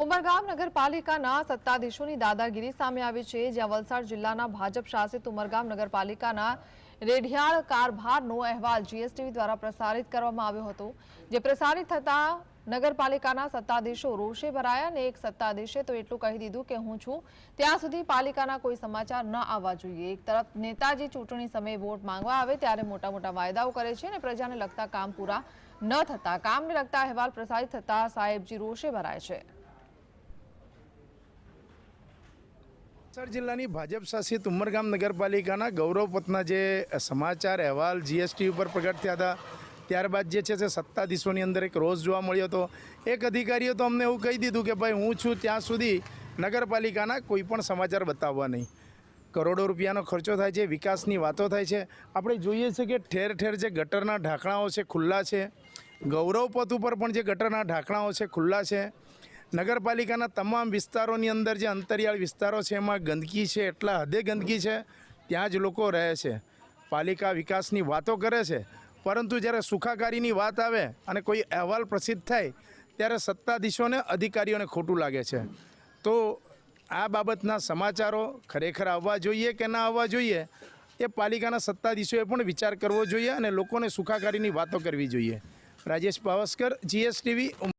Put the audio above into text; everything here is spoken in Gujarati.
ઉમરગામ નગરપાલિકાના સત્તાધીશોની દાદાગીરી સામે આવી છે, જ્યાં વલસાડ જિલ્લાના ભાજપ શાસિત ઉમરગામ નગરપાલિકાના રેઢિયાળ કારભારનો અહેવાલ જીએસટીવી દ્વારા પ્રસારિત કરવામાં આવ્યો હતો, જે પ્રસારિત થતા નગરપાલિકાના સત્તાધીશો રોષે ભરાયા અને એક સત્તાધીશે તો એટલું કહી દીધું કે હું છું. ત્યાં સુધી પાલિકાના કોઈ સમાચાર ન આવવા જોઈએ. એક તરફ નેતાજી ચૂંટણી સમયે વોટ માંગવા આવે ત્યારે મોટા મોટા વાયદાઓ કરે છે અને પ્રજાને લગતા કામ પૂરા ન થતા. કામને લગતા અહેવાલ પ્રસારિત થતા સાહેબજી રોષે ભરાય છે. વલસાડ જિલ્લાની ભાજપ શાસિત ઉમરગામ નગરપાલિકાના ગૌરવપતના જે સમાચાર અહેવાલ જીએસટી ઉપર પ્રગટ થયા હતા, ત્યારબાદ જે છે, તે સત્તાધીશોની અંદર એક રોષ જોવા મળ્યો હતો. એક અધિકારીએ તો અમને એવું કહી દીધું કે, ભાઈ, હું છું ત્યાં સુધી નગરપાલિકાના કોઈ પણ સમાચાર બતાવવા નહીં. કરોડો રૂપિયાનો ખર્ચો થાય છે, વિકાસની વાતો થાય છે. આપણે જોઈએ છે કે ઠેર ઠેર જે ગટરના ઢાંકણાઓ છે, ખુલ્લા છે. ગૌરવપથ ઉપર પણ જે ગટરના ઢાંકણાઓ છે, ખુલ્લા છે. નગરપાલિકાના તમામ વિસ્તારોની અંદર જે અંતરિયાળ વિસ્તારો છે, એમાં ગંદકી છે, એટલા હદે ગંદકી છે, ત્યાં જ લોકો રહે છે. પાલિકા વિકાસની વાતો કરે છે, પરંતુ જ્યારે સુખાકારીની વાત આવે અને કોઈ અહેવાલ પ્રસિદ્ધ થાય, ત્યારે સત્તાધીશોને અધિકારીઓને ખોટું લાગે છે. તો આ બાબતના સમાચારો ખરેખર આવવા જોઈએ કે ના આવવા જોઈએ, એ પાલિકાના સત્તાધીશોએ પણ વિચાર કરવો જોઈએ અને લોકોને સુખાકારીની વાતો કરવી જોઈએ. રાજેશ પાવસ્કર જીએસટીવી